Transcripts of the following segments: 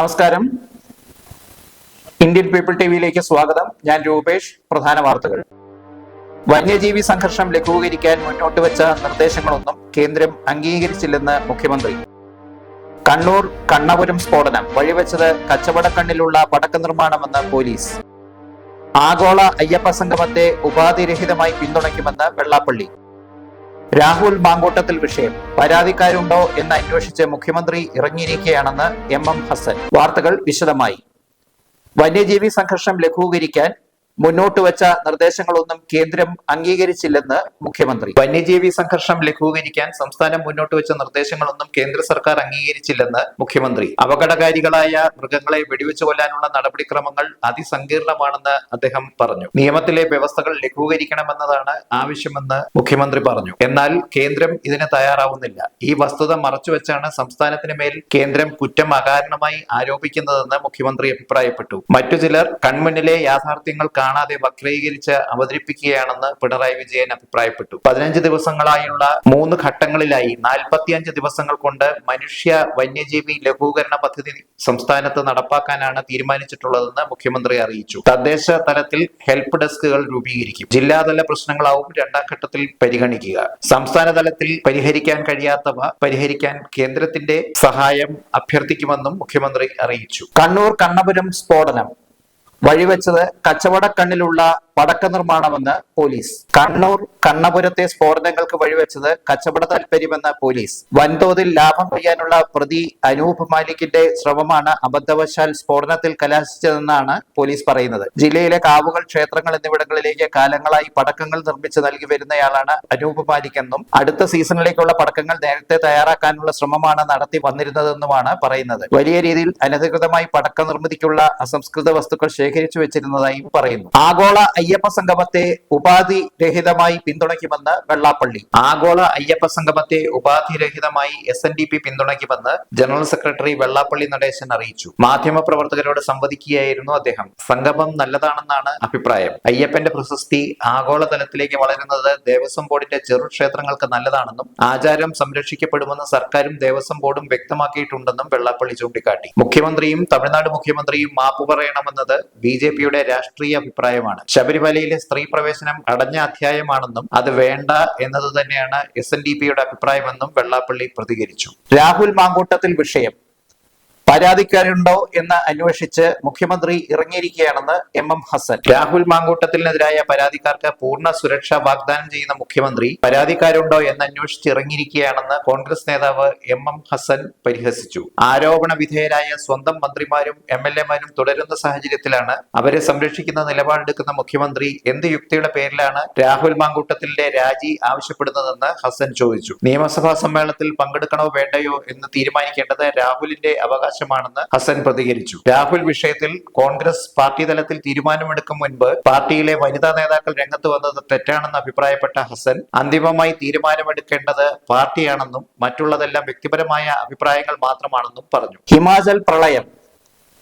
നമസ്കാരം. Indian people ടിവിയിലേക്ക് സ്വാഗതം. ഞാൻ രൂപേഷ് പ്രധാന വാർത്തകൾ. വന്യജീവി സംഘർഷം ലഘൂകരിക്കാൻ മുന്നോട്ട് വെച്ച നിർദ്ദേശങ്ങളൊന്നും കേന്ദ്രം അംഗീകരിച്ചില്ലെന്ന് മുഖ്യമന്ത്രി. കണ്ണൂർ കണ്ണപുരം സ്ഫോടനം വഴിവെച്ചത് കച്ചവടക്കണ്ണിലുള്ള പടക്ക നിർമ്മാണമെന്ന് പോലീസ്. ആഗോള അയ്യപ്പ സംഗമത്തെ ഉപാധിരഹിതമായി പിന്തുണയ്ക്കുമെന്ന് വെള്ളാപ്പള്ളി. രാഹുൽ ബാങ്കോട്ടത്തിൽ വിഷയം. പരാതിക്കാരുണ്ടോ എന്ന് അന്വേഷിച്ച് മുഖ്യമന്ത്രി ഇറങ്ങിയിരിക്കുകയാണെന്ന് എം എം ഹസൻ. വാർത്തകൾ വിശദമായി. വന്യജീവി സംഘർഷം ലഘൂകരിക്കാൻ മുന്നോട്ട് വെച്ച നിർദ്ദേശങ്ങളൊന്നും കേന്ദ്രം അംഗീകരിച്ചില്ലെന്ന് മുഖ്യമന്ത്രി. വന്യജീവി സംഘർഷം ലഘൂകരിക്കാൻ സംസ്ഥാനം മുന്നോട്ട് വെച്ച നിർദ്ദേശങ്ങളൊന്നും കേന്ദ്ര സർക്കാർ അംഗീകരിച്ചില്ലെന്ന് മുഖ്യമന്ത്രി. അപകടകാരികളായ മൃഗങ്ങളെ വെടിവെച്ചു കൊല്ലാനുള്ള നടപടിക്രമങ്ങൾ അതിസങ്കീർണമാണെന്ന് അദ്ദേഹം പറഞ്ഞു. നിയമത്തിലെ വ്യവസ്ഥകൾ ലഘൂകരിക്കണമെന്നതാണ് ആവശ്യമെന്ന് മുഖ്യമന്ത്രി പറഞ്ഞു. എന്നാൽ കേന്ദ്രം ഇതിന് തയ്യാറാവുന്നില്ല. ഈ വസ്തുത മറച്ചുവെച്ചാണ് സംസ്ഥാനത്തിന് മേൽ കേന്ദ്രം കുറ്റം അകാരണമായി ആരോപിക്കുന്നതെന്ന് മുഖ്യമന്ത്രി അഭിപ്രായപ്പെട്ടു. മറ്റു ചിലർ കൺമുന്നിലെ യാഥാർത്ഥ്യങ്ങൾ കാണാതെ വക്രീകരിച്ച് അവതരിപ്പിക്കുകയാണെന്ന് പിണറായി വിജയൻ അഭിപ്രായപ്പെട്ടു. പതിനഞ്ച് ദിവസങ്ങളായുള്ള മൂന്ന് ഘട്ടങ്ങളിലായി നാൽപ്പത്തിയഞ്ച് ദിവസങ്ങൾ കൊണ്ട് മനുഷ്യ വന്യജീവി ലഘൂകരണ പദ്ധതി സംസ്ഥാനത്ത് നടപ്പാക്കാനാണ് തീരുമാനിച്ചിട്ടുള്ളതെന്ന് മുഖ്യമന്ത്രി അറിയിച്ചു. തദ്ദേശ തലത്തിൽ ഹെൽപ്പ് ഡെസ്കുകൾ രൂപീകരിക്കും. ജില്ലാതല പ്രശ്നങ്ങളാവും രണ്ടാം ഘട്ടത്തിൽ പരിഗണിക്കുക. സംസ്ഥാന തലത്തിൽ പരിഹരിക്കാൻ കഴിയാത്തവ പരിഹരിക്കാൻ കേന്ദ്രത്തിന്റെ സഹായം അഭ്യർത്ഥിക്കുമെന്നും മുഖ്യമന്ത്രി അറിയിച്ചു. കണ്ണൂർ കണ്ണപുരം സ്ഫോടനം. വഴിവെച്ചത് കച്ചവടക്കണ്ണിലുള്ള പടക്ക നിർമ്മാണമെന്ന് പോലീസ്. കണ്ണൂർ കണ്ണപുരത്തെ സ്ഫോടനങ്ങൾക്ക് വഴിവെച്ചത് കച്ചവട താൽപര്യമെന്ന് പോലീസ്. വൻതോതിൽ ലാഭം കൊയ്യാനുള്ള പ്രതി അനൂപ് മാലിക്കിന്റെ ശ്രമമാണ് അബദ്ധവശാൽ സ്ഫോടനത്തിൽ കലാശിച്ചതെന്നാണ് പോലീസ് പറയുന്നത്. ജില്ലയിലെ കാവുകൾ ക്ഷേത്രങ്ങൾ എന്നിവിടങ്ങളിലേക്ക് കാലങ്ങളായി പടക്കങ്ങൾ നിർമ്മിച്ച് നൽകി വരുന്നയാളാണ് അനൂപ് മാലിക് എന്നും അടുത്ത സീസണിലേക്കുള്ള പടക്കങ്ങൾ നേരത്തെ തയ്യാറാക്കാനുള്ള ശ്രമമാണ് നടത്തി വന്നിരുന്നതെന്നുമാണ് പറയുന്നത്. വലിയ രീതിയിൽ അനധികൃതമായി പടക്ക നിർമ്മിതിക്കുള്ള അസംസ്കൃത വസ്തുക്കൾ ശേഖരിച്ചു വെച്ചിരുന്നതായും പറയുന്നു. ആഗോള അയ്യപ്പ സംഗമത്തെ ഉപാധി രഹിതമായി പിന്തുണയ്ക്കുമെന്ന് വെള്ളാപ്പള്ളി. ആഗോള അയ്യപ്പ സംഗമത്തെ ഉപാധിരഹിതമായി എസ് എൻ ഡി പി പിന്തുണയ്ക്കുമെന്ന് ജനറൽ സെക്രട്ടറി വെള്ളാപ്പള്ളി നടേശൻ അറിയിച്ചു. മാധ്യമപ്രവർത്തകരോട് സംവദിക്കുകയായിരുന്നു അദ്ദേഹം. സംഗമം നല്ലതാണെന്നാണ് അഭിപ്രായം. അയ്യപ്പന്റെ പ്രശസ്തി ആഗോളതലത്തിലേക്ക് വളരുന്നത് ദേവസ്വം ബോർഡിന്റെ ചെറു ക്ഷേത്രങ്ങൾക്ക് നല്ലതാണെന്നും ആചാരം സംരക്ഷിക്കപ്പെടുമെന്ന് സർക്കാരും ദേവസ്വം ബോർഡും വ്യക്തമാക്കിയിട്ടുണ്ടെന്നും വെള്ളാപ്പള്ളി ചൂണ്ടിക്കാട്ടി. മുഖ്യമന്ത്രിയും തമിഴ്നാട് മുഖ്യമന്ത്രിയും മാപ്പ് പറയണമെന്നത് ബി ജെ പിയുടെ രാഷ്ട്രീയ അഭിപ്രായമാണ്. ശബരിമലയിലെ സ്ത്രീ പ്രവേശനം അടഞ്ഞ അധ്യായമാണെന്നും അത് വേണ്ട എന്നത് തന്നെയാണ് എസ് എൻ ഡി പിയുടെ അഭിപ്രായമെന്നും വെള്ളാപ്പള്ളി പ്രതികരിച്ചു. രാഹുൽ മാങ്കൂട്ടത്തിൽ വിഷയം. പരാതിക്കാരുണ്ടോ എന്ന് അന്വേഷിച്ച് മുഖ്യമന്ത്രി ഇറങ്ങിയിരിക്കുകയാണെന്ന് എം എം ഹസൻ. രാഹുൽ മാങ്കൂട്ടത്തിനെതിരായ പരാതിക്കാർക്ക് പൂർണ സുരക്ഷ വാഗ്ദാനം ചെയ്യുന്ന മുഖ്യമന്ത്രി പരാതിക്കാരുണ്ടോ എന്ന് അന്വേഷിച്ച് ഇറങ്ങിയിരിക്കുകയാണെന്ന് കോൺഗ്രസ് നേതാവ് എം എം ഹസൻ പരിഹസിച്ചു. ആരോപണ വിധേയരായ സ്വന്തം മന്ത്രിമാരും എം എൽ എമാരും തുടരുന്ന സാഹചര്യത്തിലാണ് അവരെ സംരക്ഷിക്കുന്ന നിലപാടെടുക്കുന്ന മുഖ്യമന്ത്രി എന്ത് യുക്തിയുടെ പേരിലാണ് രാഹുൽ മാങ്കൂട്ടത്തിന്റെ രാജി ആവശ്യപ്പെടുന്നതെന്ന് ഹസൻ ചോദിച്ചു. നിയമസഭാ സമ്മേളനത്തിൽ പങ്കെടുക്കണോ വേണ്ടയോ എന്ന് തീരുമാനിക്കേണ്ടത് രാഹുലിന്റെ അവകാശമാണെന്ന് ഹസൻ പ്രതികരിച്ചു. രാഹുൽ വിഷയത്തിൽ കോൺഗ്രസ് പാർട്ടി തലത്തിൽ തീരുമാനമെടുക്കും മുൻപ് പാർട്ടിയിലെ വനിതാ നേതാക്കൾ രംഗത്ത് വന്നത് തെറ്റാണെന്ന് അഭിപ്രായപ്പെട്ട ഹസൻ അന്തിമമായി തീരുമാനമെടുക്കേണ്ടത് പാർട്ടിയാണെന്നും മറ്റുള്ളതെല്ലാം വ്യക്തിപരമായ അഭിപ്രായങ്ങൾ മാത്രമാണെന്നും പറഞ്ഞു. ഹിമാചൽ പ്രളയം.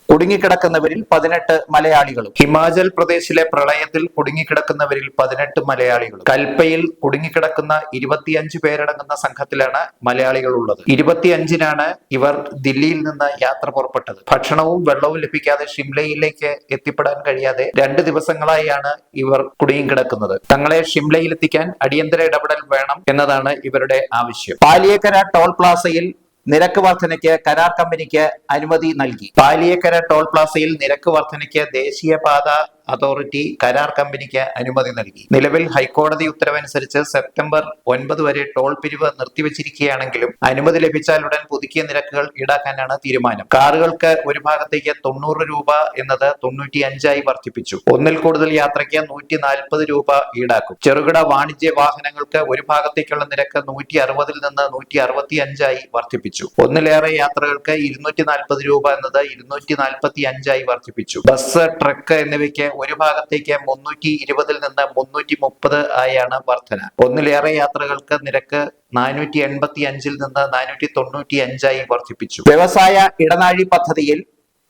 കുടുങ്ങിക്കിടക്കുന്നവരിൽ പതിനെട്ട് മലയാളികളും. ഹിമാചൽ പ്രദേശിലെ പ്രളയത്തിൽ കുടുങ്ങിക്കിടക്കുന്നവരിൽ പതിനെട്ട് മലയാളികളും. കൽപ്പയിൽ കുടുങ്ങിക്കിടക്കുന്ന ഇരുപത്തിയഞ്ച് പേരടങ്ങുന്ന സംഘത്തിലാണ് മലയാളികൾ ഉള്ളത് ഇരുപത്തിയഞ്ചിനാണ് ഇവർ ദില്ലിയിൽ നിന്ന് യാത്ര പുറപ്പെട്ടത്. ഭക്ഷണവും വെള്ളവും ലഭിക്കാതെ ഷിംലയിലേക്ക് എത്തിപ്പെടാൻ കഴിയാതെ രണ്ട് ദിവസങ്ങളായാണ് ഇവർ കുടുങ്ങിക്കിടക്കുന്നത്. തങ്ങളെ ഷിംലയിൽ എത്തിക്കാൻ അടിയന്തര ഇടപെടൽ വേണം എന്നതാണ് ഇവരുടെ ആവശ്യം. പാലിയേക്കര ടോൾ പ്ലാസയിൽ നിരക്ക് വർധനയ്ക്ക് കരാർ കമ്പനിക്ക് അനുമതി നൽകി. പാലിയക്കര ടോൾ പ്ലാസയിൽ നിരക്ക് വർധനയ്ക്ക് ദേശീയപാത അതോറിറ്റി കരാർ കമ്പനിക്ക് അനുമതി നൽകി. നിലവിൽ ഹൈക്കോടതി ഉത്തരവനുസരിച്ച് സെപ്റ്റംബർ ഒൻപത് വരെ ടോൾ പിരിവ് നിർത്തിവച്ചിരിക്കുകയാണെങ്കിലും അനുമതി ലഭിച്ചാൽ ഉടൻ പുതുക്കിയ നിരക്കുകൾ ഈടാക്കാനാണ് തീരുമാനം. കാറുകൾക്ക് ഒരു ഭാഗത്തേക്ക് തൊണ്ണൂറ് രൂപ എന്നത് തൊണ്ണൂറ്റി അഞ്ചായി വർദ്ധിപ്പിച്ചു. ഒന്നിൽ കൂടുതൽ യാത്രയ്ക്ക് നൂറ്റി നാൽപ്പത് രൂപ ഈടാക്കും. ചെറുകിട വാണിജ്യ വാഹനങ്ങൾക്ക് ഒരു ഭാഗത്തേക്കുള്ള നിരക്ക് നൂറ്റി അറുപതിൽ നിന്ന് നൂറ്റി അറുപത്തി അഞ്ചായി വർദ്ധിപ്പിച്ചു. ഒന്നിലേറെ യാത്രകൾക്ക് ഇരുന്നൂറ്റി നാൽപ്പത് രൂപ എന്നത് ഇരുന്നൂറ്റി നാൽപ്പത്തി അഞ്ചായി വർദ്ധിപ്പിച്ചു. ബസ് ട്രക്ക് എന്നിവയ്ക്ക് ഒരു ഭാഗത്തേക്ക് മുന്നൂറ്റി ഇരുപതിൽ നിന്ന് മുന്നൂറ്റി മുപ്പത് ആയാണ് വർധന. ഒന്നിലേറെ യാത്രകൾക്ക് നിരക്ക് നാനൂറ്റി എൺപത്തി അഞ്ചിൽ നിന്ന് നാനൂറ്റി തൊണ്ണൂറ്റി അഞ്ചായി വർദ്ധിപ്പിച്ചു വ്യവസായ ഇടനാഴി പദ്ധതിയിൽ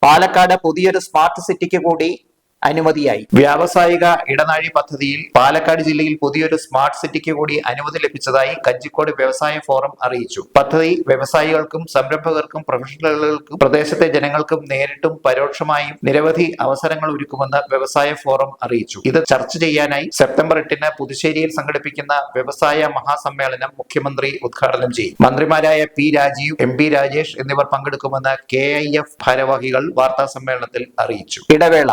പാലക്കാട് പുതിയൊരു സ്മാർട്ട് സിറ്റിക്ക് കൂടി അനുമതിയായി. വ്യാവസായിക ഇടനാഴി പദ്ധതിയിൽ പാലക്കാട് ജില്ലയിൽ പുതിയൊരു സ്മാർട്ട് സിറ്റിക്ക് കൂടി അനുമതി ലഭിച്ചതായി കഞ്ചിക്കോട് വ്യവസായ ഫോറം അറിയിച്ചു. പദ്ധതി വ്യവസായികൾക്കും സംരംഭകർക്കും പ്രൊഫഷണലുകൾക്കും പ്രദേശത്തെ ജനങ്ങൾക്കും നേരിട്ടും പരോക്ഷമായും നിരവധി അവസരങ്ങൾ ഒരുക്കുമെന്ന് വ്യവസായ ഫോറം അറിയിച്ചു. ഇത് ചർച്ച ചെയ്യാനായി സെപ്റ്റംബർ എട്ടിന് പുതുശ്ശേരിയിൽ സംഘടിപ്പിക്കുന്ന വ്യവസായ മഹാസമ്മേളനം മുഖ്യമന്ത്രി ഉദ്ഘാടനം ചെയ്യും. മന്ത്രിമാരായ P Rajeev M P Rajesh എന്നിവർ പങ്കെടുക്കുമെന്ന് കെ ഐ എഫ് ഭാരവാഹികൾ വാർത്താ സമ്മേളനത്തിൽ അറിയിച്ചു. ഇടവേള.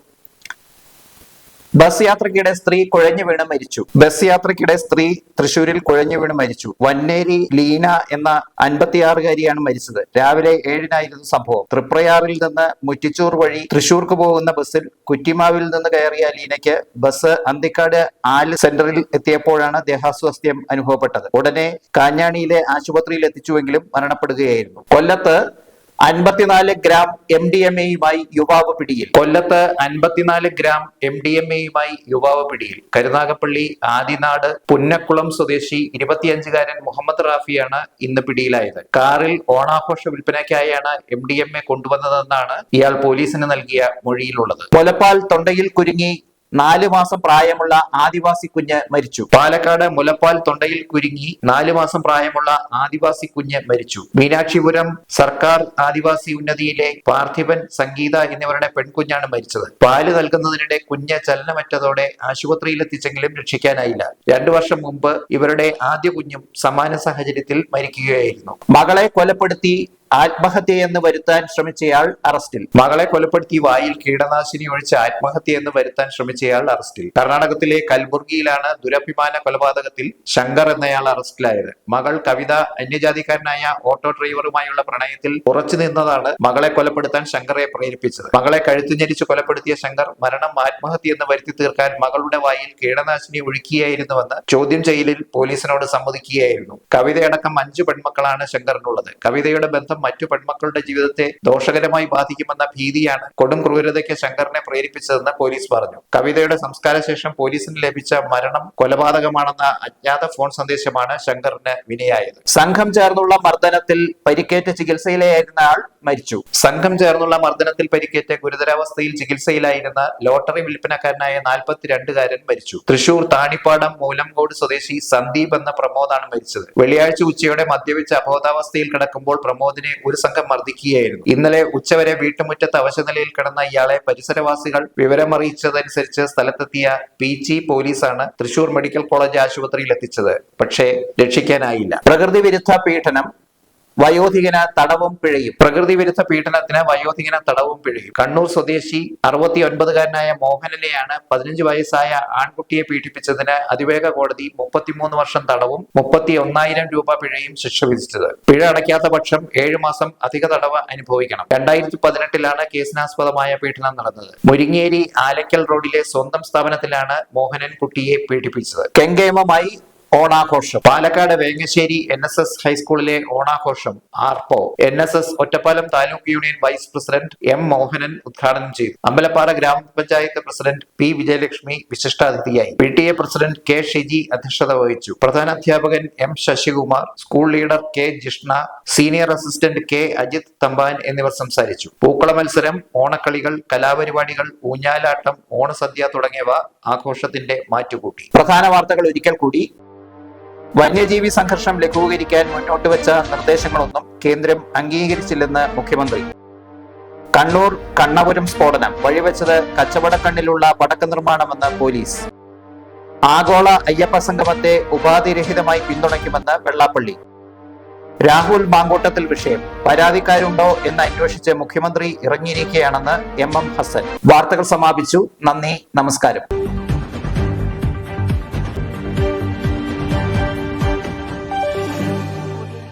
ബസ് യാത്രക്കിടെ സ്ത്രീ കുഴഞ്ഞു വീണ് മരിച്ചു. ബസ് യാത്രക്കിടെ സ്ത്രീ തൃശൂരിൽ കുഴഞ്ഞു വീണ് മരിച്ചു. വന്നേരി ലീന എന്ന അൻപത്തിയാറുകാരിയാണ് മരിച്ചത്. രാവിലെ ഏഴിനായിരുന്നു സംഭവം. തൃപ്രയാറിൽ നിന്ന് മുറ്റിച്ചൂർ വഴി തൃശൂർക്ക് പോകുന്ന ബസ്സിൽ കുറ്റിമാവിൽ നിന്ന് കയറിയ ലീനയ്ക്ക് ബസ് അന്തിക്കാട് ആൽ സെന്ററിൽ എത്തിയപ്പോഴാണ് ദേഹാസ്വാസ്ഥ്യം അനുഭവപ്പെട്ടത്. ഉടനെ കാഞ്ഞാണിയിലെ ആശുപത്രിയിൽ എത്തിച്ചുവെങ്കിലും മരണപ്പെടുകയായിരുന്നു. കൊല്ലത്ത് അൻപത്തിനാല് ഗ്രാം എം ഡി എം എയുമായി യുവാവ് പിടിയിൽ. കൊല്ലത്ത് അൻപത്തിനാല് ഗ്രാം എം ഡി എം എയുമായി യുവാവ് പിടിയിൽ. കരുനാഗപ്പള്ളി ആദിനാട് പുന്നക്കുളം സ്വദേശി ഇരുപത്തിയഞ്ചുകാരൻ മുഹമ്മദ് റാഫിയാണ് ഇന്ന് പിടിയിലായത്. കാറിൽ ഓണാഘോഷ വിൽപ്പനയ്ക്കായാണ് എം ഡി എം എ കൊണ്ടുവന്നതെന്നാണ് ഇയാൾ പോലീസിന് നൽകിയ മൊഴിയിലുള്ളത്. കൊലപ്പാൽ തൊണ്ടയിൽ കുരുങ്ങി നാല് മാസം പ്രായമുള്ള ആദിവാസി കുഞ്ഞ് മരിച്ചു. പാലക്കാട് മുലപ്പാൽ തൊണ്ടയിൽ കുരുങ്ങി നാല് മാസം പ്രായമുള്ള ആദിവാസി കുഞ്ഞ് മരിച്ചു. മീനാക്ഷിപുരം സർക്കാർ ആദിവാസി ഉന്നതിയിലെ പാർത്ഥിപൻ സംഗീത എന്നിവരുടെ പെൺകുഞ്ഞാണ് മരിച്ചത്. പാൽ നൽകുന്നതിനിടെ കുഞ്ഞ് ചലനമറ്റതോടെ ആശുപത്രിയിൽ എത്തിച്ചെങ്കിലും രക്ഷിക്കാനായില്ല. രണ്ടു വർഷം മുമ്പ് ഇവരുടെ ആദ്യ കുഞ്ഞും സമാന സാഹചര്യത്തിൽ മരിക്കുകയായിരുന്നു. മകളെ കൊലപ്പെടുത്തി ആത്മഹത്യയെന്ന് വരുത്താൻ ശ്രമിച്ചയാൾ അറസ്റ്റിൽ. മകളെ കൊലപ്പെടുത്തി വായിൽ കീടനാശിനി ഒഴിച്ച് ആത്മഹത്യയെന്ന് വരുത്താൻ ശ്രമിച്ചയാൾ അറസ്റ്റിൽ. കർണാടകത്തിലെ കൽബുർഗിയിലാണ് ദുരഭിമാന കൊലപാതകത്തിൽ ശങ്കർ എന്നയാൾ അറസ്റ്റിലായത്. മകൾ കവിത അന്യജാതിക്കാരനായ ഓട്ടോ ഡ്രൈവറുമായുള്ള പ്രണയത്തിൽ ഉറച്ചു നിന്നതാണ് മകളെ കൊലപ്പെടുത്താൻ ശങ്കറെ പ്രേരിപ്പിച്ചത്. മകളെ കഴുത്തു ഞെരിച്ച് കൊലപ്പെടുത്തിയ ശങ്കർ മരണം ആത്മഹത്യ ആത്മഹത്യയെന്ന് വരുത്തി തീർക്കാൻ മകളുടെ വായിൽ കീടനാശിനി ഒഴുക്കിയായിരുന്നുവെന്ന് ചോദ്യം ചെയ്യലിൽ പോലീസിനോട് സമ്മതിക്കുകയായിരുന്നു. കവിതയടക്കം അഞ്ചു പെൺമക്കളാണ് ശങ്കറിനുള്ളത്. കവിതയുടെ ബന്ധം മറ്റു പെൺമക്കളുടെ ജീവിതത്തെ ദോഷകരമായി ബാധിക്കുമെന്ന ഭീതിയാണ് കൊടും ക്രൂരതയ്ക്ക് ശങ്കറിനെ പ്രേരിപ്പിച്ചതെന്ന് പോലീസ് പറഞ്ഞു. കവിതയുടെ സംസ്കാര ശേഷം പോലീസിന് ലഭിച്ച മരണം കൊലപാതകമാണെന്ന അജ്ഞാത ഫോൺ സന്ദേശമാണ് ശങ്കറിന് വിനയായത്. സംഘം ചേർന്നുള്ള മർദ്ദനത്തിൽ പരിക്കേറ്റ് ചികിത്സയിലായിരുന്ന ആൾ മരിച്ചു. സംഘം ചേർന്നുള്ള മർദ്ദനത്തിൽ പരിക്കേറ്റ് ഗുരുതരാവസ്ഥയിൽ ചികിത്സയിലായിരുന്ന ലോട്ടറി വിൽപ്പനക്കാരനായ നാൽപ്പത്തിരണ്ടുകാരൻ മരിച്ചു. തൃശൂർ താണിപ്പാടം മൂലംകോട് സ്വദേശി സന്ദീപ് എന്ന പ്രമോദാണ് മരിച്ചത്. വെള്ളിയാഴ്ച ഉച്ചയോടെ മദ്യപിച്ച അബോധാവസ്ഥയിൽ കിടക്കുമ്പോൾ പ്രമോദിനെ ഒരു സംഘം മർദ്ദിക്കുകയായിരുന്നു. ഇന്നലെ ഉച്ചവരെ വീട്ടുമുറ്റത്ത് അവശനിലയിൽ കിടന്ന ഇയാളെ പരിസരവാസികൾ വിവരമറിയിച്ചതനുസരിച്ച് സ്ഥലത്തെത്തിയ പി ജി പോലീസാണ് തൃശൂർ മെഡിക്കൽ കോളേജ് ആശുപത്രിയിൽ എത്തിച്ചത് പക്ഷേ രക്ഷിക്കാനായില്ല. പ്രകൃതി വിരുദ്ധ പീഡനം വയോധികന് തടവും പിഴയും. പ്രകൃതി വിരുദ്ധ പീഡനത്തിന് വയോധികന തടവും പിഴയും. കണ്ണൂർ സ്വദേശി അറുപത്തി ഒൻപതുകാരനായ മോഹനനെയാണ് പതിനഞ്ച് വയസ്സായ ആൺകുട്ടിയെ പീഡിപ്പിച്ചതിന് അതിവേഗ കോടതി മുപ്പത്തിമൂന്ന് വർഷം തടവും മുപ്പത്തി ഒന്നായിരം രൂപ പിഴയും ശിക്ഷ വിധിച്ചത്. പിഴ അടയ്ക്കാത്ത പക്ഷം ഏഴു മാസം അധിക തടവ് അനുഭവിക്കണം. രണ്ടായിരത്തി പതിനെട്ടിലാണ് കേസിനാസ്പദമായ പീഡനം നടന്നത്. മുരിങ്ങേരി ആലക്കൽ റോഡിലെ സ്വന്തം സ്ഥാപനത്തിലാണ് മോഹനൻ കുട്ടിയെ പീഡിപ്പിച്ചത്. കെങ്കേമമായി ഓണാഘോഷം. Palakkad Vengassery N S S ഹൈസ്കൂളിലെ ഓണാഘോഷം ആർപ്പോ. N S S Ottapalam taluk union vice president M Mohanan ഉദ്ഘാടനം ചെയ്തു. അമ്പലപ്പാറ ഗ്രാമപഞ്ചായത്ത് president P Vijayalakshmi വിശിഷ്ടാതിഥിയായി. P T A president K Shiji അധ്യക്ഷത വഹിച്ചു. പ്രധാനാധ്യാപകൻ M Sasikumar school leader K Jishna senior assistant K Ajith Thampan എന്നിവർ സംസാരിച്ചു. പൂക്കള മത്സരം ഓണക്കളികൾ കലാപരിപാടികൾ ഊഞ്ഞാലാട്ടം ഓണസദ്യ തുടങ്ങിയവ ആഘോഷത്തിന്റെ മാറ്റുകൂട്ടി. പ്രധാന വാർത്തകൾ ഒരിക്കൽ കൂടി. വന്യജീവി സംഘർഷം ലഘൂകരിക്കാൻ മുന്നോട്ട് വെച്ച നിർദ്ദേശങ്ങളൊന്നും കേന്ദ്രം അംഗീകരിച്ചില്ലെന്ന് മുഖ്യമന്ത്രി. കണ്ണൂർ കണ്ണപുരം സ്ഫോടനം വഴിവെച്ചത് കച്ചവടക്കണ്ണിലുള്ള പടക്ക നിർമ്മാണമെന്ന് പോലീസ്. ആഗോള അയ്യപ്പ സംഗമത്തെ ഉപാധിരഹിതമായി പിന്തുണയ്ക്കുമെന്ന് വെള്ളാപ്പള്ളി. രാഹുൽ മാങ്കൂട്ടത്തിൽ വിഷയം പരാതിക്കാരുണ്ടോ എന്ന് അന്വേഷിച്ച് മുഖ്യമന്ത്രി ഇറങ്ങിയിരിക്കുകയാണെന്ന് എം എം ഹസൻ. വാർത്തകൾ സമാപിച്ചു. നന്ദി നമസ്കാരം.